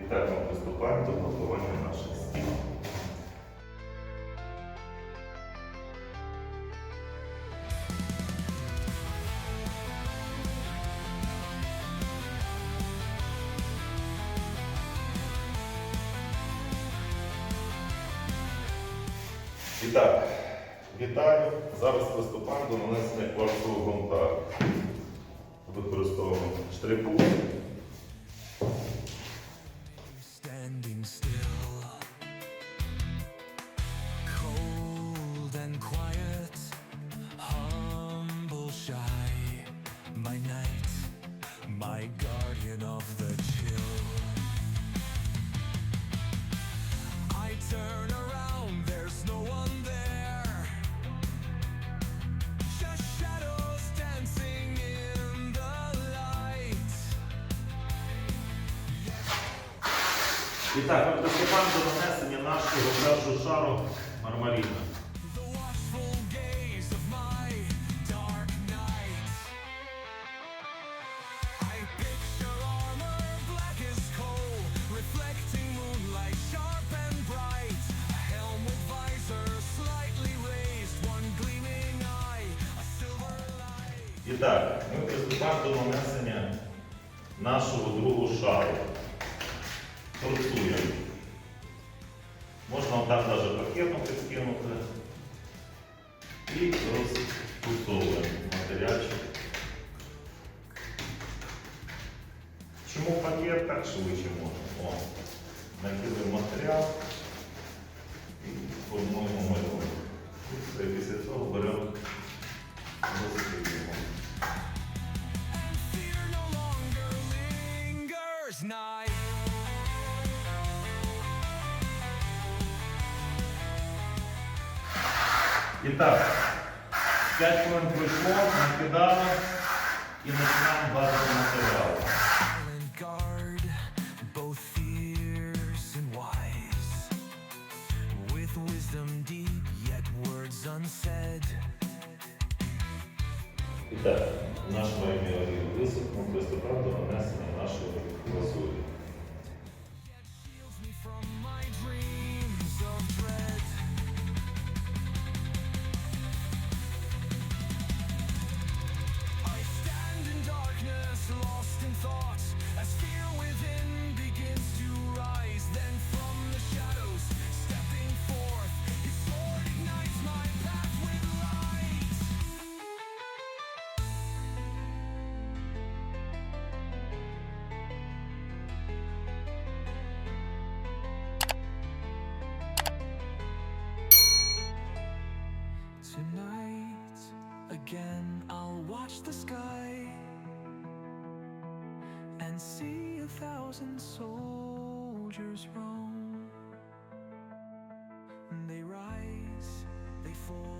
І так ми приступаємо до готування наших стін. І вітаю. Зараз приступаємо до нанесення кварцового ґрунта. Використовуємо штрих-пуд. My guardian of the chill. I turn around, there's no one there, just shadows dancing in the light. І так, ми приступаємо до нанесення нашого першого шару мармаріна. І так, ми приступаємо до нанесення нашого другого шару. Торцуємо. Можна отак навіть пакетом підкинути. І розпусовуємо матеріальчик. Чому пакет так швидше можна? О, накидаємо матеріал і формуємо малюнок. Після цього lingers nigh. І так, 5 хвилин пройшло, накидали і починаємо базовий матеріал. Silent guard, both fierce and wise. With wisdom deep, yet words unsaid. І так, наш мармелад висохнув, приступав Watch the sky and see a thousand soldiers roam. They rise, they fall,